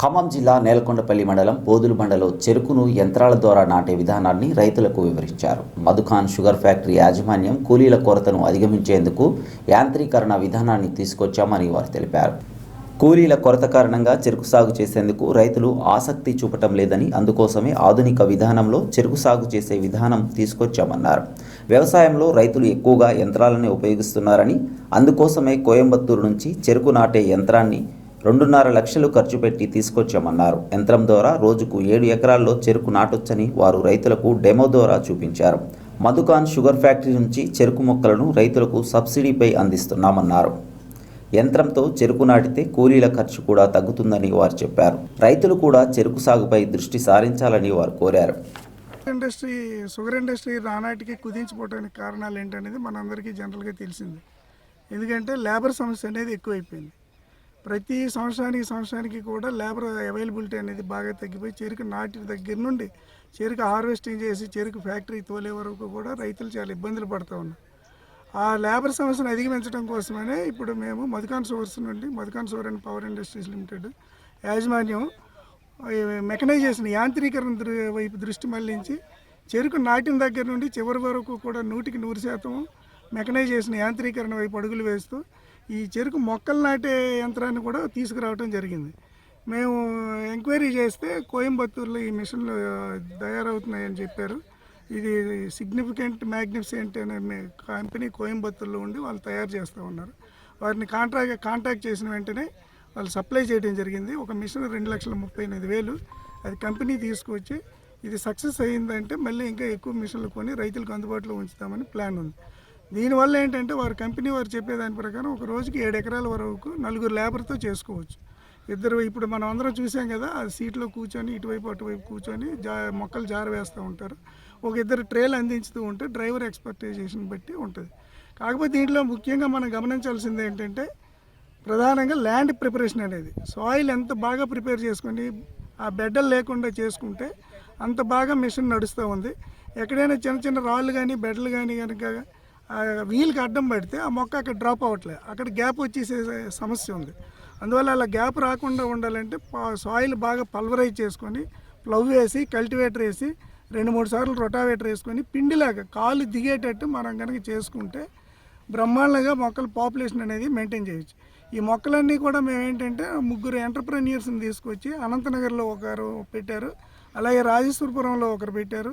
ఖమ్మం జిల్లా నేలకొండపల్లి మండలం పోదులు బండలో చెరుకును యంత్రాల ద్వారా నాటే విధానాన్ని రైతులకు వివరించారు. మధుఖాన్ షుగర్ ఫ్యాక్టరీ యాజమాన్యం కూలీల కొరతను అధిగమించేందుకు యాంత్రీకరణ విధానాన్ని తీసుకొచ్చామని వారు తెలిపారు. కూలీల కొరత కారణంగా చెరుకు సాగు చేసేందుకు రైతులు ఆసక్తి చూపటం లేదని అందుకోసమే ఆధునిక విధానంలో చెరుకు సాగు చేసే విధానం తీసుకొచ్చామన్నారు. వ్యవసాయంలో రైతులు ఎక్కువగా యంత్రాలనే ఉపయోగిస్తున్నారని అందుకోసమే కోయంబత్తూరు నుంచి చెరుకు నాటే యంత్రాన్ని రెండున్నర లక్షలు ఖర్చు పెట్టి తీసుకొచ్చామన్నారు. యంత్రం ద్వారా రోజుకు ఏడు ఎకరాల్లో చెరుకు నాటొచ్చని వారు రైతులకు డెమో ద్వారా చూపించారు. మధుకాన్ షుగర్ ఫ్యాక్టరీ నుంచి చెరుకు మొక్కలను రైతులకు సబ్సిడీపై అందిస్తున్నామన్నారు. యంత్రంతో చెరుకు నాటితే కూలీల ఖర్చు కూడా తగ్గుతుందని వారు చెప్పారు. రైతులు కూడా చెరుకు సాగుపై దృష్టి సారించాలని వారు కోరారు. ఇండస్ట్రీ షుగర్ ఇండస్ట్రీ రానాటికి కుదించిపోవడానికి కారణాలు ఏంటనేది మనందరికీ జనరల్గా తెలిసింది. ఎందుకంటే లేబర్ సమస్య అనేది ఎక్కువైపోయింది. ప్రతి సంవత్సరానికి సంవత్సరానికి కూడా లేబర్ అవైలబిలిటీ అనేది బాగా తగ్గిపోయి చెరుకు నాటి దగ్గర నుండి చెరుకు హార్వెస్టింగ్ చేసి చెరుకు ఫ్యాక్టరీ తోలే వరకు కూడా రైతులు చాలా ఇబ్బందులు పడుతూ ఉన్నారు. ఆ లేబర్ సమస్యను అధిగమించడం కోసమనే ఇప్పుడు మేము మధుకాన్ సోర్స్ నుండి Madhucon sour and power industries limited యాజమాన్యం మెకనైజేషన్ యాంత్రీకరణ దృ- వైపు దృష్టి మళ్ళించి చెరుకు నాటిన దగ్గర నుండి చివరి వరకు కూడా నూటికి నూరు శాతం మెకనైజేషన్ యాంత్రీకరణ వైపు అడుగులు వేస్తూ ఈ చెరుకు మొక్కలు నాటే యంత్రాన్ని కూడా తీసుకురావడం జరిగింది. మేము ఎంక్వైరీ చేస్తే కోయంబత్తూరులో ఈ మిషన్లు తయారవుతున్నాయని చెప్పారు. ఇది సిగ్నిఫికెంట్ మ్యాగ్నిఫిసెంట్ అనే కంపెనీ కోయంబత్తూరులో ఉండి వాళ్ళు తయారు చేస్తూ ఉన్నారు. వారిని కాంట్రాక్ట్ కాంటాక్ట్ చేసిన వెంటనే వాళ్ళు సప్లై చేయడం జరిగింది. ఒక మిషన్ రెండు లక్షల ముప్పై ఎనిమిది వేలు. అది కంపెనీ తీసుకొచ్చి ఇది సక్సెస్ అయ్యిందంటే మళ్ళీ ఇంకా ఎక్కువ మిషన్లు కొని రైతులకు అందుబాటులో ఉంచుతామని ప్లాన్ ఉంది. దీనివల్ల ఏంటంటే వారు కంపెనీ వారు చెప్పేదాని ప్రకారం ఒక రోజుకి ఏడు ఎకరాల వరకు నలుగురు లేబర్తో చేసుకోవచ్చు. ఇద్దరు ఇప్పుడు మనం అందరం చూసాం కదా ఆ సీట్లో కూర్చొని ఇటువైపు అటువైపు కూర్చొని జా మొక్కలు జార వేస్తూ ఉంటారు. ఒక ఇద్దరు ట్రేలు అందించుతూ ఉంటే డ్రైవర్ ఎక్స్పర్టైజేషన్ బట్టి ఉంటుంది. కాకపోతే దీంట్లో ముఖ్యంగా మనం గమనించాల్సింది ఏంటంటే ప్రధానంగా ల్యాండ్ ప్రిపరేషన్ అనేది. సాయిల్ ఎంత బాగా ప్రిపేర్ చేసుకొని ఆ బెడ్డలు లేకుండా చేసుకుంటే అంత బాగా మిషన్ నడుస్తూ ఉంది. ఎక్కడైనా చిన్న చిన్న రాళ్ళు కానీ బెడ్లు కానీ కనుక వీల్కి అడ్డం పడితే ఆ మొక్క అక్కడ డ్రాప్ అవ్వట్లేదు. అక్కడ గ్యాప్ వచ్చేసే సమస్య ఉంది. అందువల్ల అలా గ్యాప్ రాకుండా ఉండాలంటే సాయిల్ బాగా పల్వరైజ్ చేసుకొని ప్లవ్ వేసి కల్టివేటర్ వేసి రెండు మూడు సార్లు రొటావేటర్ వేసుకొని పిండిలాగా కాలు దిగేటట్టు మనం కనుక చేసుకుంటే బ్రహ్మాండంగా మొక్కల పాపులేషన్ అనేది మెయింటైన్ చేయొచ్చు. ఈ మొక్కలన్నీ కూడా మేము ఏంటంటే ముగ్గురు ఎంటర్ప్రెన్యూర్స్ని తీసుకొచ్చి అనంతనగర్లో ఒకరు పెట్టారు. అలాగే రాజేశ్వరపురంలో ఒకరు పెట్టారు.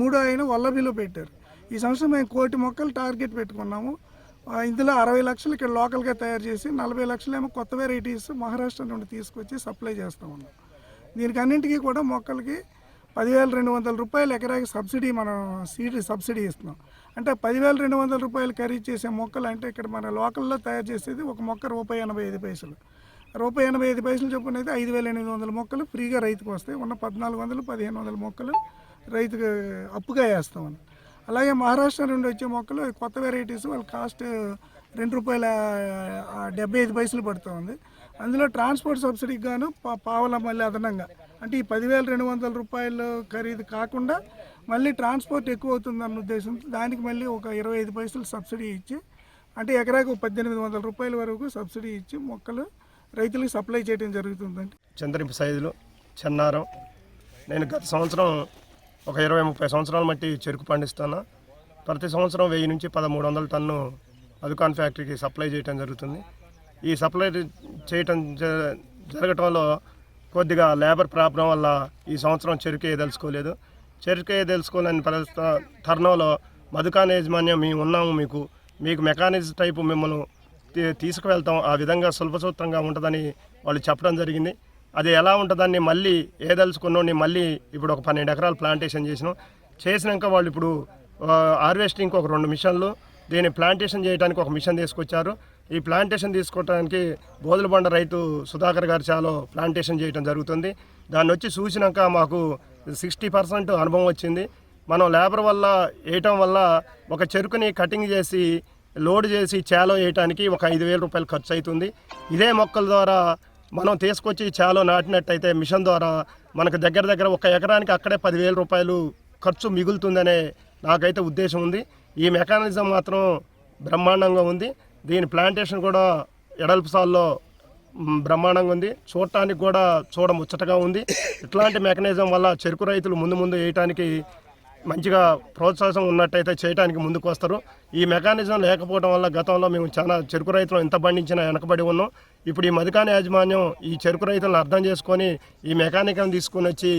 మూడో ఆయన వల్లభిలో పెట్టారు. ఈ సంవత్సరం మేము కోటి మొక్కలు టార్గెట్ పెట్టుకున్నాము. ఇందులో అరవై లక్షలు ఇక్కడ లోకల్గా తయారు చేసి నలభై లక్షలేమో కొత్త వెరైటీస్ మహారాష్ట్ర నుండి తీసుకొచ్చి సప్లై చేస్తూ ఉన్నాం. దీనికి అన్నింటికీ కూడా మొక్కలకి పదివేల రెండు వందల రూపాయలు ఎకరాకి సబ్సిడీ మనం సీడ్ సబ్సిడీ ఇస్తున్నాం. అంటే పదివేల రెండు వందల రూపాయలు ఖరీదు చేసే మొక్కలు అంటే ఇక్కడ మన లోకల్లో తయారు చేసేది ఒక మొక్క రూపాయి ఎనభై ఐదు పైసలు. రూపాయి ఎనభై ఐదు పైసలు చొప్పున అయితే ఐదు వేల ఎనిమిది వందల మొక్కలు ఫ్రీగా రైతుకు వస్తాయి. ఉన్న పద్నాలుగు వందలు పదిహేను వందల మొక్కలు రైతుకు అప్పుగా వేస్తామని అలాగే మహారాష్ట్ర నుండి వచ్చే మొక్కలు కొత్త వెరైటీస్ వాళ్ళ కాస్ట్ రెండు రూపాయల డెబ్బై ఐదు పైసలు పడుతుంది అందులో ట్రాన్స్పోర్ట్ సబ్సిడీకి గాను పా- పావల మళ్ళీ అదనంగా. అంటే ఈ పదివేల రెండు వందల రూపాయలు ఖరీదు కాకుండా మళ్ళీ ట్రాన్స్పోర్ట్ ఎక్కువ అవుతుందన్న ఉద్దేశంతో దానికి మళ్ళీ ఒక ఇరవై ఐదు పైసలు సబ్సిడీ ఇచ్చి అంటే ఎకరాకు పద్దెనిమిది వందల రూపాయల వరకు సబ్సిడీ ఇచ్చి మొక్కలు రైతులకు సప్లై చేయడం జరుగుతుందండి. చంద్రింపు సైజులు చెన్నారం. నేను గత సంవత్సరం ఒక ఇరవై ముప్పై సంవత్సరాల మట్టి చెరుకు పండిస్తాను? ప్రతి సంవత్సరం వెయ్యి నుంచి పదమూడు వందల టన్ను అదుకాన్ ఫ్యాక్టరీకి సప్లై చేయటం జరుగుతుంది. ఈ సప్లై చేయటం జ- జరగటంలో కొద్దిగా లేబర్ ప్రాబ్లం వల్ల ఈ సంవత్సరం చెరుకే తెలుసుకోలేదు. చెరుకే తెలుసుకోలేని పరిస్థితి తరుణంలో మధుకాన్ యాజమాన్యం మేము ఉన్నాము మీకు మీకు మెకానిజం టైపు మిమ్మల్ని తీ- తీసుకువెళ్తాం. ఆ విధంగా సులభసూత్రంగా ఉంటుందని వాళ్ళు చెప్పడం జరిగింది. అది ఎలా ఉంటుందని మళ్ళీ ఏదలుచుకున్నోడిని మళ్ళీ ఇప్పుడు ఒక పన్నెండు ఎకరాలు ప్లాంటేషన్ చేసినాం. చేసినాక వాళ్ళు ఇప్పుడు హార్వెస్టింగ్కి ఒక రెండు మిషన్లు దీన్ని ప్లాంటేషన్ చేయడానికి ఒక మిషన్ తీసుకొచ్చారు. ఈ ప్లాంటేషన్ తీసుకోవడానికి బోదలబండ రైతు సుధాకర్ గారి చాలో ప్లాంటేషన్ చేయడం జరుగుతుంది. దాన్ని వచ్చి చూసినాక మాకు సిక్స్టీ పర్సెంట్ అనుభవం వచ్చింది. మనం లేబర్ వల్ల వేయటం వల్ల ఒక చెరుకుని కటింగ్ చేసి లోడ్ చేసి చేలో వేయటానికి ఒక ఐదు వేల రూపాయలు ఖర్చు అవుతుంది. ఇదే మొక్కల ద్వారా మనం తీసుకొచ్చి చేలో నాటినట్టయితే మిషన్ ద్వారా మనకు దగ్గర దగ్గర ఒక ఎకరానికి అక్కడే పదివేల రూపాయలు ఖర్చు మిగులుతుందనే నాకైతే ఉద్దేశం ఉంది. ఈ మెకానిజం మాత్రం బ్రహ్మాండంగా ఉంది. దీని ప్లాంటేషన్ కూడా ఎడల్పు సాల్లో బ్రహ్మాండంగా ఉంది. చూడటానికి కూడా చూడ ముచ్చటగా ఉంది. ఇట్లాంటి మెకానిజం వల్ల చెరుకు రైతులు ముందు ముందు వేయటానికి మంచిగా ప్రోత్సాహం ఉన్నట్టయితే చేయడానికి ముందుకు వస్తారు. ఈ మెకానిజం లేకపోవడం వల్ల గతంలో మేము చాలా చెరుకు రైతులు ఎంత పండించినా వెనకబడి ఉన్నాం. ఇప్పుడు ఈ మధుకాన యాజమాన్యం ఈ చెరుకు రైతులను అర్థం చేసుకొని ఈ మెకానికల్ని తీసుకొని వచ్చి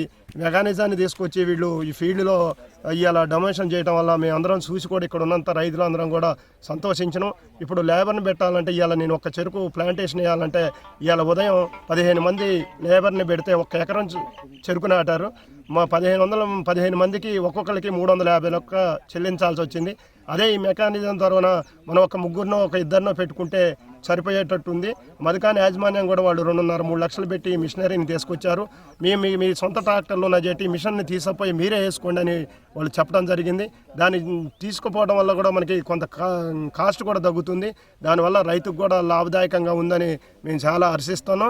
మెకానిజాన్ని తీసుకొచ్చి వీళ్ళు ఈ ఫీల్డ్లో ఇలా డొనేషన్ చేయడం వల్ల మేము అందరం చూసి కూడా ఇక్కడ ఉన్నంత రైతులందరం కూడా సంతోషించను. ఇప్పుడు లేబర్ని పెట్టాలంటే ఇవాళ నేను ఒక చెరుకు ప్లాంటేషన్ వేయాలంటే ఇవాళ ఉదయం పదిహేను మంది లేబర్ని పెడితే ఒక ఎకరం చెరుకు నాటారు. మా పదిహేను వందల పదిహేను మందికి ఒక్కొక్కరికి మూడు వందల యాభై లెక్క చెల్లించాల్సి వచ్చింది. అదే ఈ మెకానిజం ద్వారా మనం ఒక ముగ్గురినో ఒక ఇద్దరినో పెట్టుకుంటే సరిపోయేటట్టుంది. మధుకాని యాజమాన్యం కూడా వాళ్ళు రెండున్నర మూడు లక్షలు పెట్టి మిషనరీని తీసుకొచ్చారు. మీ మీ మీ సొంత ట్రాక్టర్లో నా మిషన్ని తీసుకుపోయి మీరే వేసుకోండి అని వాళ్ళు చెప్పడం జరిగింది. దాన్ని తీసుకుపోవడం వల్ల కూడా మనకి కొంత కా- కాస్ట్ కూడా తగ్గుతుంది. దానివల్ల రైతుకు కూడా లాభదాయకంగా ఉందని మేము చాలా హర్షిస్తున్నాం.